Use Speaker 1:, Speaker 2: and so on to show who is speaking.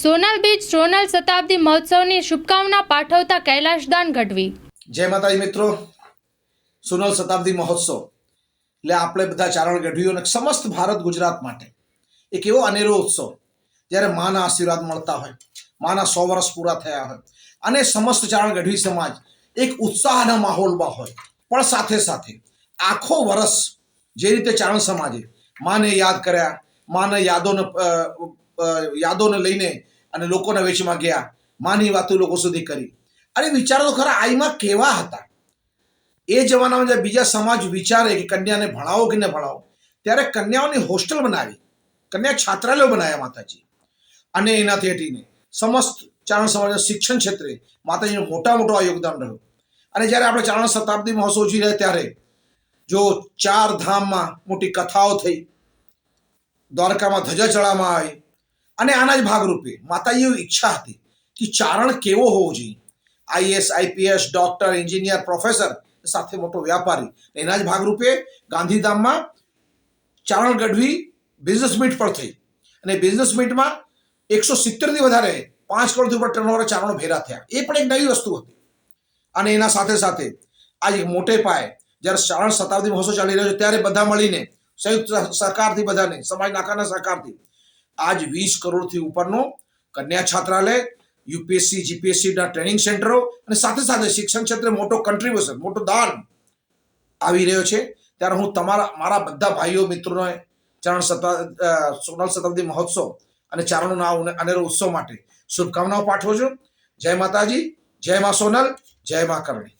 Speaker 1: Sonal beach Sonal શતાબ્દી મહોત્સવની શુભકામના પાઠવતા કૈલાશદાન ગઢવી.
Speaker 2: જય માતાજી મિત્રો. સોનલ શતાબ્દી મહોત્સવ. એટલે આપણે બધા ચારણ ગઢવીઓ અને સમસ્ત ભારત ગુજરાત માટે એક એવો અનેરો ઉત્સવ જ્યારે માના આશીર્વાદ મળતા હોય, માના સો વર્ષ પૂરા થયા હોય અને સમસ્ત ચારણ ગઢવી સમાજ એક ઉત્સાહના માહોલમાં હોય. પણ સાથે સાથે આખો વર્ષ જે રીતે ચારણ સમાજે માને યાદ કર્યા, માને યાદોને યાદોને લઈને અને લોકોના વેચમાં ગયા. માની વાતો લોકો સુધી કરી. અરે વિચારો તો ખરા આઈમાં કેવા હતા? એ જમાનામાં બીજા સમાજ વિચારે કે કન્યાને ભણાવો કે ન ભણાવો, ત્યારે કન્યાઓની હોસ્ટેલ બનાવી. કન્યા છાત્રાલયો બનાવ્યા માતાજી. અને એનાથી હટીને સમસ્ત ચારણ સમાજના શિક્ષણ ક્ષેત્રે માતાજીનું મોટા મોટો આ યોગદાન રહ્યું. અને જ્યારે આપણે ચારણ શતાબ્દી મહોત્સવ ઉજવી રહ્યા ત્યારે જો ચાર ધામમાં મોટી કથાઓ થઈ, દ્વારકામાં ધજા ચડાવવામાં આવી અને આના જ ભાગરૂપે માતાજીઓ ઈચ્છા હતી કે ચારણ કેવો હોવો જોઈએ. IAS IPS doctor, engineer, professor સાથે મોટો વ્યાપારી. એના જ ભાગરૂપે ગાંધીધામમાં ચારણ ગઢવી બિઝનેસ મીટ પર થઈ. અને બિઝનેસ મીટમાં એકસો સિત્તેરથી વધારે, પાંચ કરોડથી ઉપર ટર્નઓવર ચારણો ભેરા થયા. એ પણ એક નવી વસ્તુ હતી. અને એના સાથે સાથે આજે મોટે પાયે જ્યારે ચારણ શતાબ્દી મહોત્સવ ચાલી રહ્યો છે, ત્યારે બધા મળીને સંયુક્ત સહકારથી બધાને, સમાજ નાકાના સહકારથી આજ વીસ કરોડથી ઉપરનો કન્યા છાત્રાલય, યુપીએસસી, જીપીએસસીના ટ્રેનિંગ સેન્ટરો અને સાથે સાથે શિક્ષણ ક્ષેત્રે મોટો કન્ટ્રીબ્યુશન મોટો દાન આવી રહ્યો છે. ત્યારે હું તમારા, મારા બધા ભાઈઓ, મિત્રોને ચારણ સતા સોનલ શતાબ્દી મહોત્સવ અને ચારણોના ના અનેરો ઉત્સવ માટે શુભકામનાઓ પાઠવું છું. જય માતાજી, જય મા સોનલ, જય મા કરણી